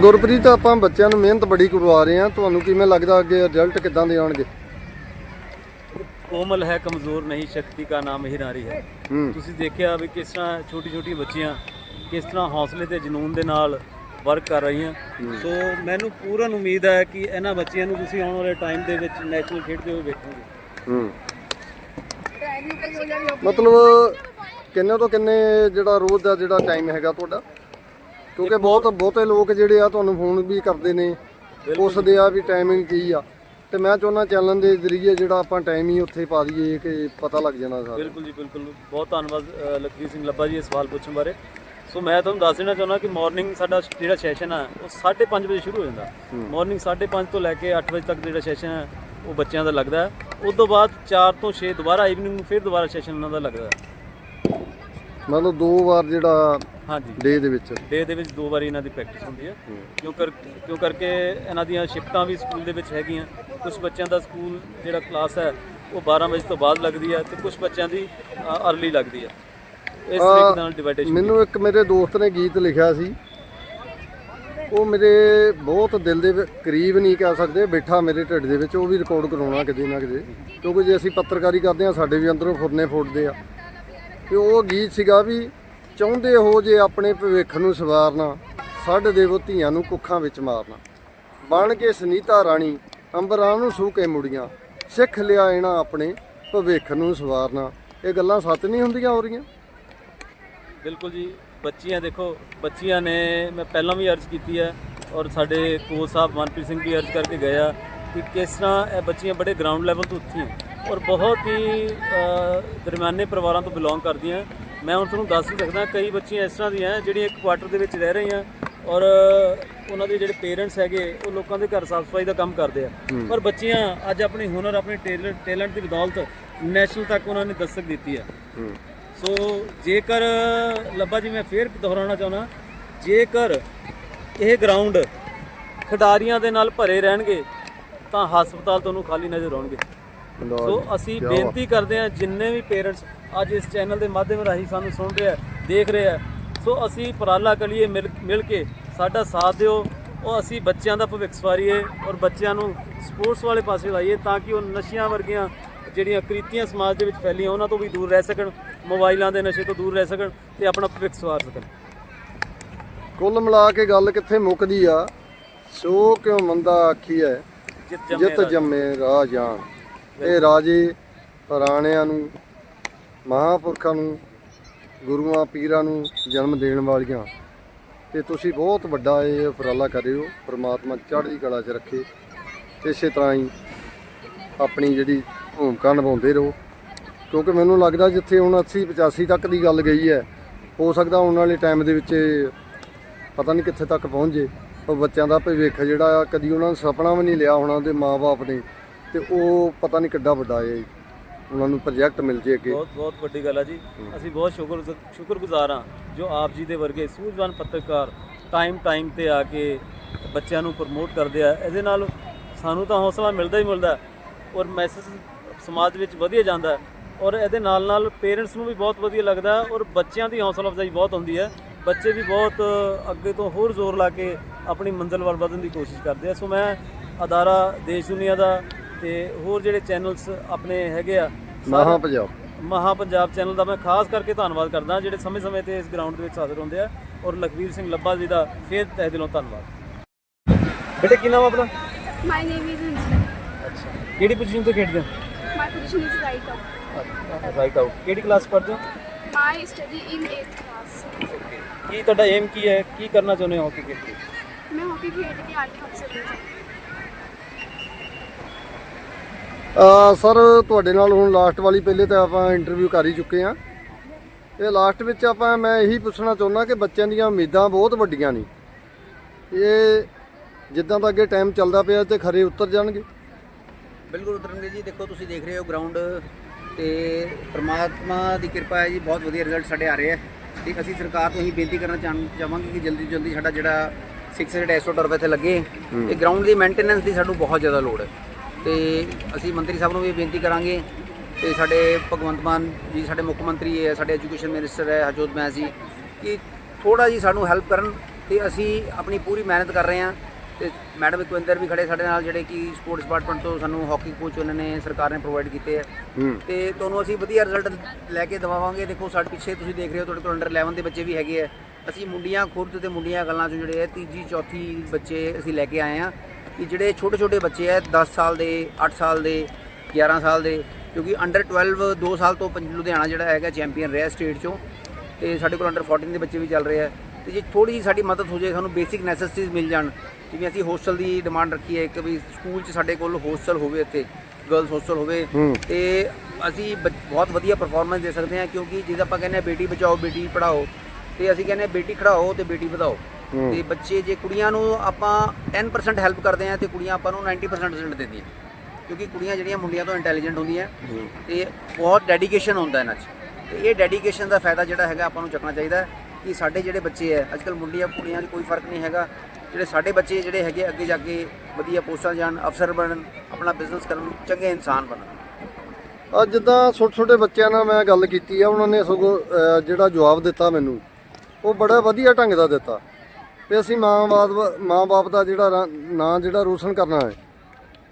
ਗੁਰਪ੍ਰੀਤ ਆਪਾਂ ਬੱਚਿਆਂ ਨੂੰ ਮਿਹਨਤ ਬੜੀ ਕਰਵਾ ਰਹੇ ਆ ਤੁਹਾਨੂੰ ਕਿਵੇਂ ਲੱਗਦਾ ਅੱਗੇ ਰਿਜ਼ਲਟ ਕਿੱਦਾਂ ਦੇ ਆਉਣਗੇ? ਕੋਮਲ ਹੈ ਕਮਜ਼ੋਰ ਨਹੀਂ ਸ਼ਕਤੀ ਦਾ ਨਾਮ ਹੀ ਨਾਰੀ ਹੈ। ਹੂੰ। ਤੁਸੀਂ ਦੇਖਿਆ ਵੀ ਕਿਸ ਤਰ੍ਹਾਂ ਛੋਟੀ ਛੋਟੀ ਬੱਚੀਆਂ ਕਿਸ ਤਰ੍ਹਾਂ ਹੌਸਲੇ ਤੇ ਜਨੂਨ ਦੇ ਨਾਲ ਵਰਕ ਕਰ ਰਹੀਆਂ। ਸੋ ਮੈਨੂੰ ਪੂਰਨ ਉਮੀਦ ਹੈ ਕਿ ਇਹਨਾਂ ਬੱਚਿਆਂ ਨੂੰ ਤੁਸੀਂ ਆਉਣ ਵਾਲੇ ਟਾਈਮ ਦੇ ਵਿੱਚ ਨੈਸ਼ਨਲ ਖੇਡਦੇ ਹੋਏ ਵੇਖੋਗੇ। ਹੂੰ। ਮਤਲਬ ਕਿੰਨੇ ਤੋਂ ਕਿੰਨੇ ਜਿਹੜਾ ਰੋਜ਼ ਦਾ ਜਿਹੜਾ ਟਾਈਮ ਹੈਗਾ ਤੁਹਾਡਾ? ਕਿਉਂਕਿ ਬਹੁਤ ਬਹੁਤੇ ਲੋਕ ਜਿਹੜੇ ਆ ਤੁਹਾਨੂੰ ਫੋਨ ਵੀ ਕਰਦੇ ਨੇ ਪੁੱਛਦੇ ਆ ਵੀ ਟਾਈਮਿੰਗ ਕੀ ਆ। ਤੇ ਮੈਂ ਚਾਹੁੰਦਾ ਚੈਨਲ ਦੇ ਜ਼ਰੀਏ ਜਿਹੜਾ ਆਪਾਂ ਟਾਈਮ ਹੀ ਉੱਥੇ ਪਾ ਦਈਏ ਕਿ ਪਤਾ ਲੱਗ ਜਾਣਾ ਸਾਰਾ। ਬਿਲਕੁਲ ਜੀ ਬਿਲਕੁਲ। ਬਹੁਤ ਧੰਨਵਾਦ ਲਖਵੀਰ ਸਿੰਘ ਲੱਭਾ ਜੀ ਇਹ ਸਵਾਲ ਪੁੱਛਣ ਬਾਰੇ। ਸੋ ਮੈਂ ਤੁਹਾਨੂੰ ਦੱਸ ਦੇਣਾ ਚਾਹੁੰਦਾ ਕਿ ਮਾਰਨਿੰਗ ਸਾਡਾ ਜਿਹੜਾ ਸੈਸ਼ਨ ਆ ਉਹ 5:30 ਵਜੇ ਸ਼ੁਰੂ ਹੋ ਜਾਂਦਾ। ਮਾਰਨਿੰਗ 5:30 ਤੋਂ ਲੈ ਕੇ 8 ਵਜੇ ਤੱਕ ਜਿਹੜਾ ਸੈਸ਼ਨ ਹੈ ਉਹ ਬੱਚਿਆਂ ਦਾ ਲੱਗਦਾ। ਉਸ ਤੋਂ ਬਾਅਦ 4 ਤੋਂ 6 ਦੁਬਾਰਾ ਇਵਨਿੰਗ ਨੂੰ ਫਿਰ ਦੁਬਾਰਾ ਸੈਸ਼ਨ ਉਹਨਾਂ ਦਾ ਲੱਗਦਾ। ਮਤਲਬ ਦੋ ਵਾਰ ਜਿਹੜਾ ਹਾਂਜੀ। ਡੇ ਦੇ ਵਿੱਚ। ਡੇ ਦੇ ਵਿੱਚ ਦੋ ਵਾਰੀ ਇਹਨਾਂ ਦੀ ਪ੍ਰੈਕਟਿਸ ਹੁੰਦੀ ਹੈ। ਕਿਉਂ ਕਰ ਕਿਉਂ ਕਰਕੇ ਇਹਨਾਂ ਦੀਆਂ ਸ਼ਿਫਟਾਂ ਵੀ ਸਕੂਲ ਦੇ ਵਿੱਚ ਹੈਗੀਆਂ। ਕੁਝ ਬੱਚਿਆਂ ਦਾ ਸਕੂਲ ਜਿਹੜਾ ਕਲਾਸ ਹੈ ਉਹ 12 ਵਜੇ ਤੋਂ ਬਾਅਦ ਲੱਗਦੀ ਹੈ ਤੇ ਕੁਝ ਬੱਚਿਆਂ ਦੀ ਅਰਲੀ ਲੱਗਦੀ ਹੈ। ਇਸ ਤਰੀਕੇ ਨਾਲ ਡਿਵਾਈਡੇਸ਼ਨ ਮੈਨੂੰ ਇੱਕ ਮੇਰੇ ਦੋਸਤ ਨੇ ਗੀਤ ਲਿਖਿਆ ਸੀ। ਉਹ ਮੇਰੇ ਬਹੁਤ ਦਿਲ ਦੇ ਕਰੀਬ ਨਹੀਂ ਕਹਿ ਸਕਦੇ ਬੈਠਾ ਮੇਰੇ ਢਿੱਡ ਦੇ ਵਿੱਚ ਉਹ ਵੀ ਰਿਕਾਰਡ ਕਰਾਉਣਾ ਕਿਤੇ ਨਾ ਕਿਤੇ। ਕਿਉਂਕਿ ਜੇ ਅਸੀਂ ਪੱਤਰਕਾਰੀ ਕਰਦੇ ਹਾਂ ਸਾਡੇ ਵੀ ਅੰਦਰੋਂ ਫੁਰਨੇ ਫੁੱਟਦੇ ਆ। ਤੇ ਉਹ ਗੀਤ ਸੀਗਾ ਵੀ ਚਾਹੁੰਦੇ ਹੋ ਜੇ ਆਪਣੇ ਭਵਿੱਖ ਨੂੰ ਸਵਾਰਨਾ, ਸਾਡੇ ਦੇਵੋ ਧੀਆਂ ਨੂੰ ਕੁੱਖਾਂ ਵਿੱਚ ਮਾਰਨਾ। ਬਣ ਕੇ ਸੁਨੀਤਾ ਰਾਣੀ, ਅੰਬਰਾਂ ਨੂੰ ਸੂ ਕੇ ਮੁੜੀਆਂ, ਸਿੱਖ ਲਿਆ ਇਹਨਾਂ ਆਪਣੇ ਭਵਿੱਖ ਨੂੰ ਸਵਾਰਨਾ। ਇਹ ਗੱਲਾਂ ਸੱਚ ਨਹੀਂ ਹੁੰਦੀਆਂ ਹੋ ਰਹੀਆਂ? ਬਿਲਕੁਲ ਜੀ, ਬੱਚੀਆਂ ਦੇਖੋ, ਬੱਚੀਆਂ ਨੇ ਮੈਂ ਪਹਿਲਾਂ ਵੀ ਅਰਜ਼ ਕੀਤੀ ਹੈ ਔਰ ਸਾਡੇ ਕੋਚ ਸਾਹਿਬ ਮਨਪ੍ਰੀਤ ਸਿੰਘ ਵੀ ਅਰਜ਼ ਕਰਕੇ ਗਏ ਆ ਕਿ ਕਿਸ ਤਰ੍ਹਾਂ ਇਹ ਬੱਚੀਆਂ ਬੜੇ ਗਰਾਊਂਡ ਲੈਵਲ ਤੋਂ ਉੱਠੀਆਂ। ਔਰ ਬਹੁਤ ਹੀ ਦਰਮਿਆਨੇ ਪਰਿਵਾਰਾਂ ਤੋਂ ਬਿਲੋਂਗ ਕਰਦੀਆਂ। ਮੈਂ ਹੁਣ ਤੁਹਾਨੂੰ ਦੱਸ ਨਹੀਂ ਸਕਦਾ ਕਈ ਬੱਚੀਆਂ ਇਸ ਤਰ੍ਹਾਂ ਦੀਆਂ ਜਿਹੜੀਆਂ ਇੱਕ ਕੁਆਟਰ ਦੇ ਵਿੱਚ ਰਹਿ ਰਹੀਆਂ ਔਰ ਉਹਨਾਂ ਦੇ ਜਿਹੜੇ ਪੇਰੈਂਟਸ ਹੈਗੇ ਉਹ ਲੋਕਾਂ ਦੇ ਘਰ ਸਾਫ਼ ਸਫ਼ਾਈ ਦਾ ਕੰਮ ਕਰਦੇ ਆ। ਪਰ ਬੱਚੀਆਂ ਅੱਜ ਆਪਣੀ ਹੁਨਰ ਆਪਣੇ ਟੈਲੈਂਟ ਦੀ ਬਦੌਲਤ ਨੈਸ਼ਨਲ ਤੱਕ ਉਹਨਾਂ ਨੇ ਦਸਤਕ ਦਿੱਤੀ ਹੈ। ਸੋ ਜੇਕਰ ਲੱਭਾ ਜੀ ਮੈਂ ਫੇਰ ਦੁਹਰਾਉਣਾ ਚਾਹੁੰਦਾ ਜੇਕਰ ਇਹ ਗਰਾਊਂਡ ਖਿਡਾਰੀਆਂ ਦੇ ਨਾਲ ਭਰੇ ਰਹਿਣਗੇ ਤਾਂ ਹਸਪਤਾਲ ਤੁਹਾਨੂੰ ਖਾਲੀ ਨਜ਼ਰ ਆਉਣਗੇ। ਸੋ ਅਸੀਂ ਬੇਨਤੀ ਕਰਦੇ ਹਾਂ ਜਿੰਨੇ ਵੀ ਪੇਰੈਂਟਸ ਅੱਜ ਇਸ ਚੈਨਲ ਦੇ ਮਾਧਿਅਮ ਰਾਹੀਂ ਸਾਨੂੰ ਸੁਣ ਰਹੇ ਦੇਖ ਰਹੇ ਸੋ ਅਸੀਂ ਉਪਰਾਲਾ ਕਰੀਏ ਮਿਲ ਮਿਲ ਕੇ ਸਾਡਾ ਸਾਥ ਦਿਓ ਉਹ ਅਸੀਂ ਬੱਚਿਆਂ ਦਾ ਭਵਿੱਖ ਸਵਾਰੀਏ ਔਰ ਬੱਚਿਆਂ ਨੂੰ ਸਪੋਰਟਸ ਵਾਲੇ ਪਾਸੇ ਲਾਈਏ ਤਾਂ ਕਿ ਉਹ ਨਸ਼ਿਆਂ ਵਰਗੀਆਂ ਜਿਹੜੀਆਂ ਕ੍ਰਿਤੀਆਂ ਸਮਾਜ ਦੇ ਵਿੱਚ ਫੈਲੀਆਂ ਉਹਨਾਂ ਤੋਂ ਵੀ ਦੂਰ ਰਹਿ ਸਕਣ ਮੋਬਾਈਲਾਂ ਦੇ ਨਸ਼ੇ ਤੋਂ ਦੂਰ ਰਹਿ ਸਕਣ ਤੇ ਆਪਣਾ ਭਵਿੱਖ ਸਵਾਰ ਸਕਣ। ਕੁੱਲ ਮਿਲਾ ਕੇ ਗੱਲ ਕਿੱਥੇ ਮੁੱਕਦੀ ਆ? ਸੋ ਕਿਉ ਮੰਦਾ ਆਖੀ ਹੈ ਜਿੱਤ ਜੰਮੇ ਜਿਤ ਜੰਮੇ ਰਾਹ ਜਾਣ। ਇਹ ਰਾਜੇ ਰਾਣਿਆਂ ਨੂੰ, ਮਹਾਪੁਰਖਾਂ ਨੂੰ, ਗੁਰੂਆਂ, ਪੀਰਾਂ ਨੂੰ ਜਨਮ ਦੇਣ ਵਾਲੀਆਂ। ਤੇ ਤੁਸੀਂ ਬਹੁਤ ਵੱਡਾ ਇਹ ਉਪਰਾਲਾ ਕਰ ਰਹੇ ਹੋ ਪ੍ਰਮਾਤਮਾ ਚੜ੍ਹਦੀ ਕਲਾ 'ਚ ਰੱਖੇ, ਇਸੇ ਤਰ੍ਹਾਂ ਹੀ ਆਪਣੀ ਜਿਹੜੀ ਭੂਮਿਕਾ ਨਿਭਾਉਂਦੇ ਰਹੋ। ਕਿਉਂਕਿ ਮੈਨੂੰ ਲੱਗਦਾ ਜਿੱਥੇ ਹੁਣ 80 85 ਤੱਕ ਦੀ ਗੱਲ ਗਈ ਹੈ, ਹੋ ਸਕਦਾ ਆਉਣ ਵਾਲੇ ਟਾਈਮ ਦੇ ਵਿੱਚ ਪਤਾ ਨਹੀਂ ਕਿੱਥੇ ਤੱਕ ਪਹੁੰਚ ਜੇ ਉਹ ਬੱਚਿਆਂ ਦਾ ਭਵਿੱਖ ਜਿਹੜਾ ਆ, ਕਦੀ ਉਹਨਾਂ ਨੂੰ ਸੁਪਨਾ ਵੀ ਨਹੀਂ ਲਿਆ ਹੋਣਾ ਉਹਦੇ ਮਾਪੇ ਨੇ। ਤੇ ਉਹ ਪਤਾ ਨਹੀਂ ਕਿੱਡਾ ਵੱਡਾ ਹੈ ਉਹਨਾਂ ਨੂੰ ਪ੍ਰੋਜੈਕਟ ਮਿਲ ਜੇ ਅੱਗੇ। ਬਹੁਤ ਬਹੁਤ ਵੱਡੀ ਗੱਲ ਆ ਜੀ। ਅਸੀਂ ਬਹੁਤ ਸ਼ੁਕਰ ਸ਼ੁਕਰਗੁਜ਼ਾਰ ਹਾਂ ਜੋ ਆਪ ਜੀ ਦੇ ਵਰਗੇ ਸੂਝਵਾਨ ਪੱਤਰਕਾਰ ਟਾਈਮ ਟਾਈਮ ਤੇ ਆ ਕੇ ਬੱਚਿਆਂ ਨੂੰ ਪ੍ਰਮੋਟ ਕਰਦੇ ਆ। ਇਹਦੇ ਨਾਲ ਸਾਨੂੰ ਤਾਂ ਹੌਸਲਾ ਮਿਲਦਾ ਹੀ ਮਿਲਦਾ ਔਰ ਮੈਸੇਜ ਸਮਾਜ ਵਿੱਚ ਵਧੀਆ ਜਾਂਦਾ ਔਰ ਇਹਦੇ ਨਾਲ ਨਾਲ ਪੇਰੈਂਟਸ ਨੂੰ ਵੀ ਬਹੁਤ ਵਧੀਆ ਲੱਗਦਾ ਔਰ ਬੱਚਿਆਂ ਦੀ ਹੌਸਲਾ ਅਫਜ਼ਾਈ ਬਹੁਤ ਹੁੰਦੀ ਹੈ। ਬੱਚੇ ਵੀ ਬਹੁਤ ਅੱਗੇ ਤੋਂ ਹੋਰ ਜ਼ੋਰ ਲਾ ਕੇ ਆਪਣੀ ਮੰਜ਼ਿਲ ਵੱਲ ਵਧਣ ਦੀ ਕੋਸ਼ਿਸ਼ ਕਰਦੇ ਆ। ਸੋ ਮੈਂ ਅਦਾਰਾ ਦੇਸ਼ ਦੁਨੀਆ ਦਾ ਤੇ ਹੋਰ ਜਿਹੜੇ ਚੈਨਲਸ ਆਪਣੇ ਹੈਗੇ ਆ ਮਹਾ ਪੰਜਾਬ। ਮਹਾ ਪੰਜਾਬ ਚੈਨਲ ਦਾ ਮੈਂ ਖਾਸ ਕਰਕੇ ਧੰਨਵਾਦ ਕਰਦਾ ਜਿਹੜੇ ਸਮੇਂ-ਸਮੇਂ ਤੇ ਇਸ ਗਰਾਊਂਡ ਦੇ ਵਿੱਚ ਹਾਜ਼ਰ ਹੁੰਦੇ ਆ ਔਰ ਲਖਵੀਰ ਸਿੰਘ ਲੱਭਾ ਜੀ ਦਾ ਫੇਰ ਤਹਿ ਦਿਲੋਂ ਧੰਨਵਾਦ। ਬੇਟੇ ਕੀ ਨਾਮ ਆਪਣਾ? My name is Anjali. ਅੱਛਾ। ਕਿਹੜੀ ਪੋਜੀਸ਼ਨ ਤੇ ਖੇਡਦੇ My position is right up. ਹੋ ਰਾਈਟ ਆਊਟ ਕਿਹੜੀ ਕਲਾਸ ਪੜ੍ਹਦੇ ਹੋ? My study in 8th class. ਕੀ ਤੁਹਾਡਾ ਏਮ ਕੀ ਹੈ? ਕੀ ਕਰਨਾ ਚਾਹੁੰਦੇ ਹੋ ਹਾਕੀ ਖੇਡ ਕੇ? ਮੈਂ ਹਾਕੀ ਖੇਡ ਕੇ ਆਰਮੀ ਅਫਸਰ ਬਣ ਸਕਦੀ ਆ ਸਰ ਤੁਹਾਡੇ ਨਾਲ ਹੁਣ ਲਾਸਟ ਵਾਲੀ ਪਹਿਲੇ ਤਾਂ ਆਪਾਂ ਇੰਟਰਵਿਊ ਕਰ ਹੀ ਚੁੱਕੇ ਆ ਇਹ ਲਾਸਟ ਵਿੱਚ ਆਪਾਂ ਮੈਂ ਇਹੀ ਪੁੱਛਣਾ ਚਾਹੁੰਦਾ ਕਿ ਬੱਚਿਆਂ ਦੀਆਂ ਉਮੀਦਾਂ ਬਹੁਤ ਵੱਡੀਆਂ ਨੇ। ਇਹ ਜਿੱਦਾਂ ਦਾ ਅੱਗੇ ਟਾਈਮ ਚੱਲਦਾ ਪਿਆ ਤੇ ਖਰੇ ਉਤਰ ਜਾਣਗੇ। ਬਿਲਕੁਲ ਉਤਰਨਗੇ ਜੀ ਦੇਖੋ ਤੁਸੀਂ ਦੇਖ ਰਹੇ ਹੋ ਗਰਾਊਂਡ ਤੇ ਪ੍ਰਮਾਤਮਾ ਦੀ ਕਿਰਪਾ ਹੈ ਜੀ ਬਹੁਤ ਵਧੀਆ ਰਿਜ਼ਲਟ ਸਾਡੇ ਆ ਰਹੇ ਹੈ। ਤੇ ਅਸੀਂ ਸਰਕਾਰ ਤੋਂ ਇਹੀ ਬੇਨਤੀ ਕਰਨਾ ਚਾਹੁੰ- ਚਾਹਾਂਗੇ ਕਿ ਜਲਦੀ ਜਲਦੀ ਸਾਡਾ ਜਿਹੜਾ 600 ਐਸਟੋ ਟਰਫ ਇੱਥੇ ਲੱਗੇ। ਇਹ ਗਰਾਊਂਡ ਦੀ ਮੇਨਟੇਨੈਂਸ ਦੀ ਸਾਨੂੰ ਬਹੁਤ ਜ਼ਿਆਦਾ ਲੋੜ ਹੈ। ਤੇ ਅਸੀਂ ਮੰਤਰੀ ਸਾਹਿਬ ਨੂੰ ਵੀ ਬੇਨਤੀ ਕਰਾਂਗੇ ਤੇ ਸਾਡੇ ਭਗਵੰਤ ਮਾਨ ਜੀ ਸਾਡੇ ਮੁੱਖ ਮੰਤਰੀ ਹੈ ਸਾਡੇ ਐਜੂਕੇਸ਼ਨ ਮਿਨਿਸਟਰ ਹੈ ਹਰਜੋਤ ਮੈਸ ਜੀ ਕਿ ਥੋੜਾ ਜੀ ਸਾਨੂੰ ਹੈਲਪ ਕਰਨ ਤੇ ਅਸੀਂ ਆਪਣੀ ਪੂਰੀ ਮਿਹਨਤ ਕਰ ਰਹੇ ਹਾਂ ਤੇ ਮੈਡਮ ਇਕਵਿੰਦਰ ਵੀ ਖੜੇ ਸਾਡੇ ਨਾਲ ਜਿਹੜੇ ਕਿ ਸਪੋਰਟਸ ਡਿਪਾਰਟਮੈਂਟ ਤੋਂ ਸਾਨੂੰ ਹਾਕੀ ਕੋਚ ਉਹਨਾਂ ਨੇ ਸਰਕਾਰ ਨੇ ਪ੍ਰੋਵਾਈਡ ਕੀਤੇ ਹੈ। ਤੇ ਤੁਹਾਨੂੰ ਅਸੀਂ ਵਧੀਆ ਰਿਜ਼ਲਟ ਲੈ ਕੇ ਦਵਾਵਾਂਗੇ। ਦੇਖੋ ਸਾਡੇ ਪਿੱਛੇ ਤੁਸੀਂ ਦੇਖ ਰਹੇ ਹੋ ਤੁਹਾਡੇ ਕੋਲ ਅੰਡਰ 11 ਦੇ ਬੱਚੇ ਵੀ ਹੈਗੇ ਆ। ਅਸੀਂ ਮੁੰਡੀਆਂ ਖੁਰਦ ਤੇ ਮੁੰਡੀਆਂ ਗੱਲਾਂ ਚੋਂ ਜਿਹੜੇ ਤੀਜੀ ਚੌਥੀ ਬੱਚੇ ਅਸੀਂ ਲੈ ਕੇ ਆਏ ਆ ਕਿ ਜਿਹੜੇ ਛੋਟੇ ਛੋਟੇ ਬੱਚੇ ਆ 10 ਸਾਲ ਦੇ 8 ਸਾਲ ਦੇ 11 ਸਾਲ ਦੇ ਕਿਉਂਕਿ ਅੰਡਰ 12 2 ਸਾਲ ਤੋਂ ਪੰਜ ਲੁਧਿਆਣਾ ਜਿਹੜਾ ਹੈਗਾ ਚੈਂਪੀਅਨ ਰਿਹਾ ਸਟੇਟ ਚੋਂ ਤੇ ਸਾਡੇ ਕੋਲ ਅੰਡਰ 14 ਦੇ ਬੱਚੇ ਵੀ ਚੱਲ ਰਹੇ ਆ ਤੇ ਜੇ ਥੋੜੀ ਜਿਹੀ ਸਾਡੀ ਮਦਦ ਹੋ ਜਾਏ ਸਾਨੂੰ ਬੇਸਿਕ ਨੈਸੈਸਿਟੀਜ਼ ਮਿਲ ਜਾਣ ਜਿਵੇਂ ਅਸੀਂ ਹੋਸਟਲ ਦੀ ਡਿਮਾਂਡ ਰੱਖੀ ਹੈ ਕਿ ਵੀ ਸਕੂਲ 'ਚ ਸਾਡੇ ਕੋਲ ਹੋਸਟਲ ਹੋਵੇ ਇੱਥੇ ਗਰਲਸ ਹੋਸਟਲ ਹੋਵੇ। ਤੇ ਅਸੀਂ ਬਹੁਤ ਵਧੀਆ ਪਰਫਾਰਮੈਂਸ ਦੇ ਸਕਦੇ ਹਾਂ ਕਿਉਂਕਿ ਜਿਹਦਾ ਆਪਾਂ ਕਹਿੰਦੇ ਆ ਬੇਟੀ ਬਚਾਓ ਬੇਟੀ ਪੜਾਓ ਤੇ ਅਸੀਂ ਕਹਿੰਦੇ ਆ ਬੇਟੀ ਖੜਾਓ ਤੇ ਬੇਟੀ ਵਧਾਓ। ਤੇ ਬੱਚੇ ਜੇ ਕੁੜੀਆਂ ਨੂੰ ਆਪਾਂ 10% ਹੈਲਪ ਕਰਦੇ ਆ ਤੇ ਕੁੜੀਆਂ ਆਪਾਂ ਨੂੰ 90% ਰਿਜ਼ਲਟ ਦਿੰਦੀਆਂ। ਕਿਉਂਕਿ ਕੁੜੀਆਂ ਜਿਹੜੀਆਂ ਮੁੰਡਿਆਂ ਤੋਂ ਇੰਟੈਲੀਜੈਂਟ ਹੁੰਦੀਆਂ ਤੇ ਬਹੁਤ ਡੈਡੀਕੇਸ਼ਨ ਹੁੰਦਾ ਇਹਨਾਂ 'ਚ। ਤੇ ਇਹ ਡੈਡੀਕੇਸ਼ਨ ਦਾ ਫਾਇਦਾ ਜਿਹੜਾ ਹੈਗਾ ਆਪਾਂ ਨੂੰ ਚੱਕਣਾ ਚਾਹੀਦਾ ਕਿ ਸਾਡੇ ਜਿਹੜੇ ਬੱਚੇ ਹੈ ਅੱਜਕੱਲ ਮੁੰਡਿਆਂ ਕੁੜੀਆਂ 'ਚ ਕੋਈ ਫ਼ਰਕ ਨਹੀਂ ਹੈਗਾ। ਜਿਹੜੇ ਸਾਡੇ ਬੱਚੇ ਜਿਹੜੇ ਹੈਗੇ ਅੱਗੇ ਜਾ ਕੇ ਵਧੀਆ ਪੋਸਟਾਂ ਜਾਣ ਅਫਸਰ ਬਣਨ ਆਪਣਾ ਬਿਜ਼ਨਸ ਕਰਨ ਚੰਗੇ ਇਨਸਾਨ ਬਣਨ। ਅੱਜ ਜਿੱਦਾਂ ਛੋਟੇ ਛੋਟੇ ਬੱਚਿਆਂ ਨਾਲ ਮੈਂ ਗੱਲ ਕੀਤੀ ਆ ਉਹਨਾਂ ਨੇ ਸਗੋਂ ਜਿਹੜਾ ਜਵਾਬ ਦਿੱਤਾ ਮੈਨੂੰ ਉਹ ਬੜਾ ਵਧੀਆ ਢੰਗ ਦਾ ਦਿੱਤਾ। ਤੇ ਅਸੀਂ ਮਾਂ-ਬਾਪ ਮਾਂ-ਬਾਪ ਦਾ ਜਿਹੜਾ ਨਾਂ ਜਿਹੜਾ ਰੋਸ਼ਨ ਕਰਨਾ ਹੈ।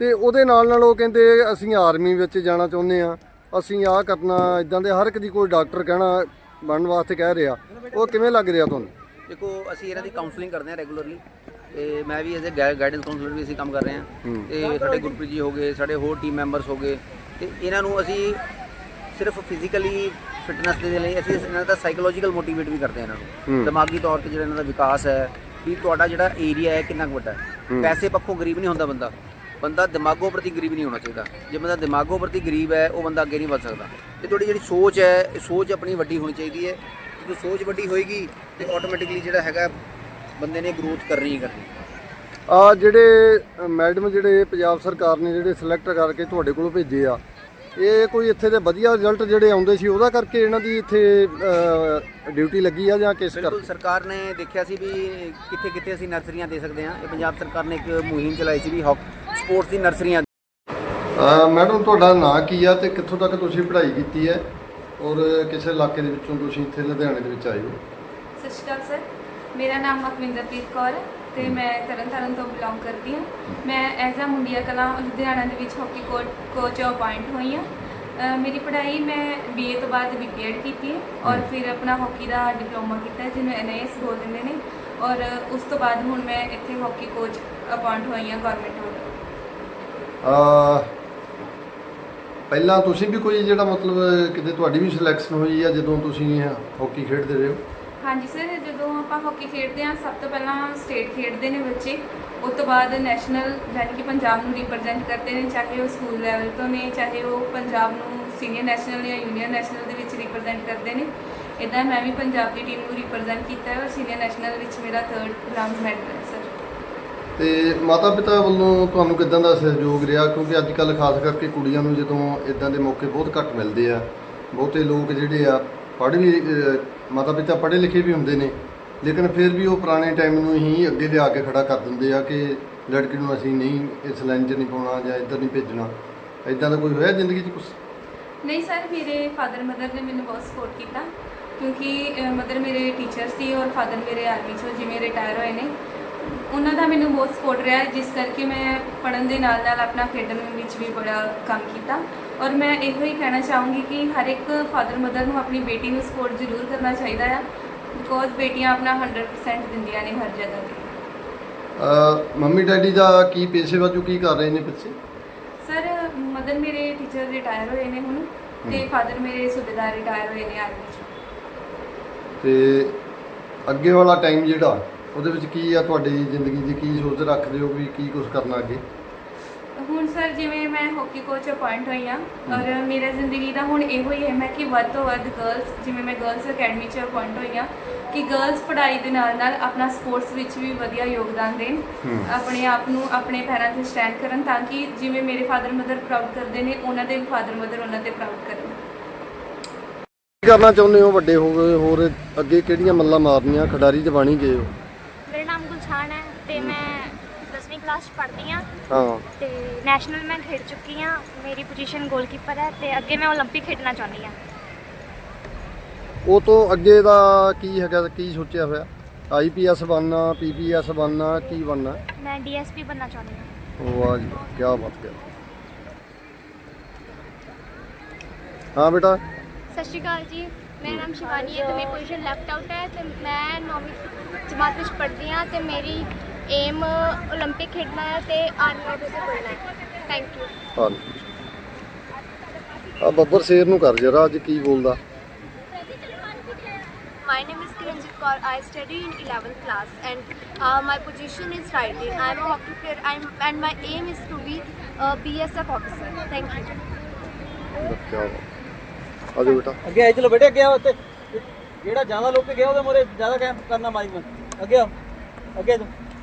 ਤੇ ਉਹਦੇ ਨਾਲ ਨਾਲ ਉਹ ਕਹਿੰਦੇ ਅਸੀਂ ਆਰਮੀ ਵਿੱਚ ਜਾਣਾ ਚਾਹੁੰਦੇ ਆ ਅਸੀਂ ਆਹ ਕਰਨਾ ਇਦਾਂ ਦੇ ਹਰ ਇੱਕ ਦੀ ਕੋਈ ਡਾਕਟਰ ਕਹਿਣਾ ਬਣਨ ਵਾਸਤੇ ਕਹਿ ਰਿਹਾ। ਉਹ ਕਿਵੇਂ ਲੱਗ ਰਿਹਾ ਤੁਹਾਨੂੰ? ਦੇਖੋ ਅਸੀਂ ਇਹਨਾਂ ਦੀ ਕਾਉਂਸਲਿੰਗ ਕਰਦੇ ਹਾਂ ਰੈਗੂਲਰਲੀ ਤੇ ਮੈਂ ਵੀ ਐਜ਼ ਅ ਗਾਈਡੈਂਸ ਕਾਉਂਸਲਰ ਵੀ ਅਸੀਂ ਕੰਮ ਕਰ ਰਹੇ ਹਾਂ। ਤੇ ਸਾਡੇ ਗੁਰਪ੍ਰੀਤ ਜੀ ਹੋ ਗਏ ਸਾਡੇ ਹੋਰ ਟੀਮ ਮੈਂਬਰਸ ਹੋ ਗਏ। ਤੇ ਇਹਨਾਂ ਨੂੰ ਅਸੀਂ ਸਿਰਫ ਫਿਜ਼ੀਕਲੀ ਫਿਟਨੈਸ ਦੇ ਲਈ ਅਸੀਂ ਇਹਨਾਂ ਦਾ ਸਾਈਕੋਲੋਜੀਕਲ ਮੋਟੀਵੇਟ ਵੀ ਕਰਦੇ ਹਾਂ ਇਹਨਾਂ ਨੂੰ। ਦਿਮਾਗੀ ਤੌਰ ਤੇ ਜਿਹੜਾ ਇਹਨਾਂ ਦਾ ਵਿਕਾਸ ਹੈ ਵੀ ਤੁਹਾਡਾ ਜਿਹੜਾ ਏਰੀਆ ਹੈ ਕਿੰਨਾ ਕੁ ਵੱਡਾ ਹੈ? ਪੈਸੇ ਪੱਖੋਂ ਗਰੀਬ ਨਹੀਂ ਹੁੰਦਾ ਬੰਦਾ। ਬੰਦਾ ਦਿਮਾਗੋਂ ਪ੍ਰਤੀ ਗਰੀਬ ਨਹੀਂ ਹੋਣਾ ਚਾਹੀਦਾ। ਜੇ ਬੰਦਾ ਦਿਮਾਗੋਂ ਪ੍ਰਤੀ ਗਰੀਬ ਹੈ ਉਹ ਬੰਦਾ ਅੱਗੇ ਨਹੀਂ ਵੱਧ ਸਕਦਾ। ਤੇ ਤੁਹਾਡੀ ਜਿਹੜੀ ਸੋਚ ਹੈ ਇਹ ਸੋਚ ਆਪਣੀ ਵੱਡੀ ਹੋਣੀ ਚਾਹੀਦੀ ਹੈ। ਜਦੋਂ ਸੋਚ ਵੱਡੀ ਹੋਏਗੀ ਤੇ ਆਟੋਮੈਟਿਕਲੀ ਜਿਹੜਾ ਹੈਗਾ ਬੰਦੇ ਨੇ ਗਰੋਥ ਕਰਨੀ ਹੀ ਕਰਨੀ। ਆ ਜਿਹੜੇ ਮੈਡਮ ਜਿਹੜੇ ਪੰਜਾਬ ਸਰਕਾਰ ਨੇ ਜਿਹੜੇ ਸਿਲੈਕਟ ਕਰਕੇ ਤੁਹਾਡੇ ਕੋਲ ਭੇਜੇ ਆ ਇਹ ਕੋਈ ਇੱਥੇ ਦੇ ਵਧੀਆ ਰਿਜ਼ਲਟ ਜਿਹੜੇ ਆਉਂਦੇ ਸੀ ਉਹਦਾ ਕਰਕੇ ਇਹਨਾਂ ਦੀ ਇੱਥੇ ਡਿਊਟੀ ਲੱਗੀ ਆ ਜਾਂ ਕਿਸ ਕਰ ਬਿਲਕੁਲ ਸਰਕਾਰ ਨੇ ਦੇਖਿਆ ਸੀ ਵੀ ਕਿੱਥੇ ਕਿੱਥੇ ਅਸੀਂ ਨਰਸਰੀਆਂ ਦੇ ਸਕਦੇ ਹਾਂ। ਇਹ ਪੰਜਾਬ ਸਰਕਾਰ ਨੇ ਇੱਕ ਮੁਹਿੰਮ ਚਲਾਈ ਸੀ ਵੀ ਸਪੋਰਟਸ ਦੀ ਨਰਸਰੀਆਂ ਮੈਡਮ ਤੁਹਾਡਾ ਨਾਂ ਕੀ ਆ ਤੇ ਕਿੱਥੋਂ ਤੱਕ ਤੁਸੀਂ ਪੜ੍ਹਾਈ ਕੀਤੀ ਹੈ? ਔਰ ਕਿਸੇ ਇਲਾਕੇ ਦੇ ਵਿੱਚੋਂ ਤੁਸੀਂ ਇੱਥੇ ਲੁਧਿਆਣੇ ਦੇ ਵਿੱਚ ਆਏ ਹੋ? ਸਤਿ ਸ਼੍ਰੀ ਅਕਾਲ ਸਰ। ਮੇਰਾ ਨਾਮ ਅਕਵਿੰਦਰਪ੍ਰੀਤ ਕੌਰ ਹੈ। ਤੇ ਮੈਂ ਤਰਨਤਾਰਨ ਤੋਂ ਬਿਲੋਂਗ ਕਰਦੀ ਹਾਂ। ਮੈਂ ਐਜ਼ ਅ ਮੁੰਡਿਆ ਕਲਾਂ ਲੁਧਿਆਣਾ ਦੇ ਵਿੱਚ ਹਾਕੀ ਕੋਚ ਅਪਾਇੰਟ ਹੋਈ ਹਾਂ। ਅ, ਮੇਰੀ ਪੜ੍ਹਾਈ ਮੈਂ ਬੀਏ ਤੋਂ ਬਾਅਦ ਬੀਪੀਐਡ ਕੀਤੀ ਹੈ ਔਰ ਫਿਰ ਆਪਣਾ ਹਾਕੀ ਦਾ ਡਿਪਲੋਮਾ ਕੀਤਾ ਜਿਹਨੂੰ ਐਨਆਈਐਸ ਬੋਲ ਦਿੰਦੇ ਨੇ। ਔਰ ਉਸ ਤੋਂ ਬਾਅਦ ਹੁਣ ਮੈਂ ਇੱਥੇ ਹਾਕੀ ਕੋਚ ਅਪਾਇੰਟ ਹੋਈ ਹਾਂ ਗਵਰਨਮੈਂਟ ਵੱਲੋਂ ਅਹ ਪਹਿਲਾਂ ਤੁਸੀਂ ਵੀ ਕੋਈ ਜਿਹੜਾ ਮਤਲਬ ਕਿਤੇ ਤੁਹਾਡੀ ਵੀ ਸਿਲੈਕਸ਼ਨ ਹੋਈ ਆ ਜਦੋਂ ਤੁਸੀਂ ਹਾਕੀ ਖੇਡਦੇ ਰਹੇ ਹੋ? ਹਾਂਜੀ ਸਰ, ਜਦੋਂ ਆਪਾਂ ਹਾਕੀ ਖੇਡਦੇ ਹਾਂ, ਸਭ ਤੋਂ ਪਹਿਲਾਂ ਸਟੇਟ ਖੇਡਦੇ ਨੇ ਬੱਚੇ। ਉਸ ਤੋਂ ਬਾਅਦ ਨੈਸ਼ਨਲ ਯਾਨੀ ਕਿ ਪੰਜਾਬ ਨੂੰ ਰਿਪਰੈਜ਼ੈਂਟ ਕਰਦੇ ਨੇ, ਚਾਹੇ ਉਹ ਸਕੂਲ ਲੈਵਲ ਤੋਂ ਨੇ, ਚਾਹੇ ਉਹ ਪੰਜਾਬ ਨੂੰ ਸੀਨੀਅਰ ਨੈਸ਼ਨਲ ਜਾਂ ਜੂਨੀਅਰ ਨੈਸ਼ਨਲ ਦੇ ਵਿੱਚ ਰਿਪਰੈਜ਼ੈਂਟ ਕਰਦੇ ਨੇ। ਇਦਾਂ ਮੈਂ ਵੀ ਪੰਜਾਬ ਦੀ ਟੀਮ ਨੂੰ ਰਿਪਰੈਜ਼ੈਂਟ ਕੀਤਾ ਹੈ ਔਰ ਸੀਨੀਅਰ ਨੈਸ਼ਨਲ ਵਿੱਚ ਮੇਰਾ ਥਰਡ ਬ੍ਰਾਂਜ਼ ਮੈਡਲ ਹੈ ਸਰ। ਤੇ ਮਾਤਾ ਪਿਤਾ ਵੱਲੋਂ ਤੁਹਾਨੂੰ ਕਿਦਾਂ ਦਾ ਸਹਿਯੋਗ ਰਿਹਾ? ਕਿਉਂਕਿ ਅੱਜ ਕੱਲ ਖਾਸ ਕਰਕੇ ਕੁੜੀਆਂ ਨੂੰ ਜਦੋਂ ਇਦਾਂ ਦੇ ਮੌਕੇ ਬਹੁਤ ਘੱਟ ਮਿਲਦੇ ਆ, ਬਹੁਤੇ ਲੋਕ ਜਿਹੜੇ ਆ, ਪੜ੍ਹ ਵੀ ਮਾਤਾ ਪਿਤਾ ਪੜ੍ਹੇ ਲਿਖੇ ਵੀ ਹੁੰਦੇ ਨੇ, ਲੇਕਿਨ ਫਿਰ ਵੀ ਉਹ ਪੁਰਾਣੇ ਟਾਈਮ ਨੂੰ ਹੀ ਅੱਗੇ ਲਿਆ ਕੇ ਖੜਾ ਕਰ ਦਿੰਦੇ ਆ ਕਿ ਲੜਕੀ ਨੂੰ ਅਸੀਂ ਨਹੀਂ, ਇਸ ਲਾਈਨ 'ਚ ਨਹੀਂ ਪਾਉਣਾ ਜਾਂ ਇੱਧਰ ਨਹੀਂ ਭੇਜਣਾ। ਇਦਾਂ ਦਾ ਕੋਈ ਹੋਇਆ ਜ਼ਿੰਦਗੀ 'ਚ ਕੁਝ ਨਹੀਂ ਸਰ, ਮੇਰੇ ਫਾਦਰ ਮਦਰ ਨੇ ਮੈਨੂੰ ਬਹੁਤ ਸਪੋਰਟ ਕੀਤਾ ਕਿਉਂਕਿ ਮਦਰ ਮੇਰੇ ਟੀਚਰ ਸੀ ਔਰ ਫਾਦਰ ਮੇਰੇ ਆਰਮੀ ਚੋਂ ਜਿਵੇਂ ਰਿਟਾਇਰ ਹੋਏ ਨੇ ਉਹਨਾਂ ਦਾ ਮੈਨੂੰ ਬਹੁਤ ਸਪੋਰਟ ਰਿਹਾ ਜਿਸ ਕਰਕੇ ਮੈਂ ਪੜਨ ਦੇ ਨਾਲ ਨਾਲ ਆਪਣਾ ਖੇਡਣ ਵਿੱਚ ਵੀ ਬੜਾ ਕੰਮ ਕੀਤਾ। ਔਰ ਮੈਂ ਇਹੋ ਹੀ ਕਹਿਣਾ ਚਾਹੂੰਗੀ ਕਿ ਹਰ ਇੱਕ ਫਾਦਰ ਮਦਰ ਨੂੰ ਆਪਣੀ ਬੇਟੀ ਨੂੰ ਸਪੋਰਟ ਜ਼ਰੂਰ ਕਰਨਾ ਚਾਹੀਦਾ ਆ ਬਿਕੋਜ਼ ਬੇਟੀਆਂ ਆਪਣਾ 100% ਦਿੰਦੀਆਂ ਨੇ ਹਰ ਜਗ੍ਹਾ ਤੇ। ਮੰਮੀ ਡੈਡੀ ਦਾ ਕੀ ਪੇਸ਼ੇ ਵਜੋਂ ਕੀ ਕਰ ਰਹੇ ਨੇ ਬੱਚੇ? ਸਰ ਮਦਰ ਮੇਰੇ ਟੀਚਰ ਰਿਟਾਇਰ ਹੋਏ ਨੇ ਹੁਣ ਤੇ ਫਾਦਰ ਮੇਰੇ ਸੂਬੇਦਾਰ ਰਿਟਾਇਰ ਹੋਏ ਨੇ ਆਰਮੀ ਚੋਂ। ਤੇ ਅੱਗੇ ਵਾਲਾ ਟਾਈਮ ਜਿਹੜਾ? ਉਹਦੇ ਵਿੱਚ ਕੀ ਆ ਤੁਹਾਡੀ ਜ਼ਿੰਦਗੀ ਦੀ ਕੀ ਸੋਚ ਰੱਖਦੇ ਹੋ ਵੀ ਕੀ ਕੁਝ ਕਰਨਾ ਅੱਗੇ? ਹੁਣ ਸਰ ਜਿਵੇਂ ਮੈਂ ਹਾਕੀ ਕੋਚ ਅਪਾਇੰਟ ਹੋਈ ਹਾਂ ਔਰ ਮੇਰਾ ਜ਼ਿੰਦਗੀ ਦਾ ਹੁਣ ਇਹੋ ਹੀ ਹੈ ਮੈਂ ਕਿ ਵੱਧ ਤੋਂ ਵੱਧ ਗਰਲਸ ਜਿਵੇਂ ਮੈਂ ਗਰਲਸ ਅਕੈਡਮੀ 'ਚ ਅਪਾਇੰਟ ਹੋਈ ਹਾਂ ਕਿ ਗਰਲਸ ਪੜ੍ਹਾਈ ਦੇ ਨਾਲ ਨਾਲ ਆਪਣਾ ਸਪੋਰਟਸ ਵਿੱਚ ਵੀ ਵਧੀਆ ਯੋਗਦਾਨ ਦੇਣ ਆਪਣੇ ਆਪ ਨੂੰ ਆਪਣੇ ਪੈਰਾਂ ਤੇ ਸਟੈਂਡ ਕਰਨ ਤਾਂ ਕਿ ਜਿਵੇਂ ਮੇਰੇ ਫਾਦਰ ਮਦਰ ਪ੍ਰਾਊਡ ਕਰਦੇ ਨੇ ਉਹਨਾਂ ਦੇ ਵੀ ਫਾਦਰ ਮਦਰ ਉਹਨਾਂ ਤੇ ਪ੍ਰਾਊਡ ਕਰਨ। ਕੀ ਕਰਨਾ ਚਾਹੁੰਦੇ ਹੋ ਵੱਡੇ ਹੋ ਗਏ ਹੋਰ ਅੱਗੇ ਕਿਹੜੀਆਂ ਮੱਲਾਂ ਮਾਰਨੀਆਂ? ਖਿਡਾਰੀ ਬਣੀ ਗਏ ਹੋ ਮੇਰਾ ਨਾਮ ਗੁਲਸ਼ਾਨ ਹੈ ਤੇ ਮੈਂ 10ਵੀਂ ਕਲਾਸ 'ਚ ਪੜ੍ਹਦੀ ਹਾਂ ਹਾਂ ਤੇ ਨੈਸ਼ਨਲ ਮੈਂ ਖੇਡ ਚੁੱਕੀ ਹਾਂ ਮੇਰੀ ਪੋਜੀਸ਼ਨ ਗੋਲਕੀਪਰ ਹੈ ਤੇ ਅੱਗੇ ਮੈਂ 올림픽 ਖੇਡਣਾ ਚਾਹੁੰਦੀ ਹਾਂ ਉਹ ਤੋਂ ਅੱਗੇ ਦਾ ਕੀ ਹੈਗਾ ਕੀ ਸੋਚਿਆ ਹੋਇਆ ਆਈਪੀਐਸ ਬਣਨਾ ਪੀਪੀਐਸ ਬਣਨਾ ਕੀ ਬਣਨਾ ਮੈਂ ਡੀਐਸਪੀ ਬਣਨਾ ਚਾਹੁੰਦੀ ਹਾਂ ਵਾਹ ਜੀ ਕੀ ਬਾਤ ਕਰ ਹਾਂ ਬੇਟਾ ਸਤਿ ਸ਼੍ਰੀ ਅਕਾਲ ਜੀ ਮੇਰਾ ਨਾਮ ਸ਼ਿਵਾਨੀ ਹੈ ਤੇ ਮੇਰੀ ਪੋਜੀਸ਼ਨ ਲੈਫਟ ਆਊਟ ਹੈ ਤੇ ਮੈਂ 9ਵੀਂ ਜਮਾਤ ਵਿੱਚ ਪੜ੍ਹਦੀ ਹਾਂ ਤੇ ਮੇਰੀ ਏਮ 올림픽 ਖੇਡਣਾ ਹੈ ਤੇ ਆਰਮੀ ਆਫੀਸਰ ਬਣਨਾ ਹੈ ਥੈਂਕ ਯੂ ਹਾਂ ਆ ਬੱਬਰ ਸ਼ੇਰ ਨੂੰ ਕਰ ਜਰਾ ਅੱਜ ਕੀ ਬੋਲਦਾ My name is Kiranjit Kaur. I study in 11th class and uh, my position is right in. I'm a hockey player I'm, and my aim is to be a BSF officer. Thank you. ਕੀ ਬਾਤ ਆਜੋ ਬੇਟਾ ਅੱਗੇ ਆਈ ਚਲੋ ਬੇਟੇ ਅੱਗੇ ਆਓ ਉੱਤੇ ਜਿਹੜਾ ਜ਼ਿਆਦਾ ਲੋਕ ਗਿਆ ਉਹਦੇ ਮੋਰੇ ਜ਼ਿਆਦਾ ਕੈਂਪ ਕਰਨਾ ਮਾਈਕ ਨੂੰ ਅੱਗੇ ਆਓ ਅੱਗੇ ਆ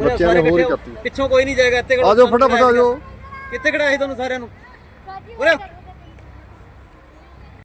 ਬੱਚਿਆਂ ਨੇ ਸਾਰੇ ਹੋਰ। ਕਰਤੀ। ਪਿੱਛੋਂ ਕੋਈ ਨਹੀਂ ਜਾਏਗਾ ਇੱਥੇ ਆਜੋ ਫਟਾਫਟ ਆਜੋ ਕਿੱਥੇ ਖੜਾ ਹੈ ਤੁਹਾਨੂੰ ਸਾਰਿਆਂ ਨੂੰ ਉਰੇ।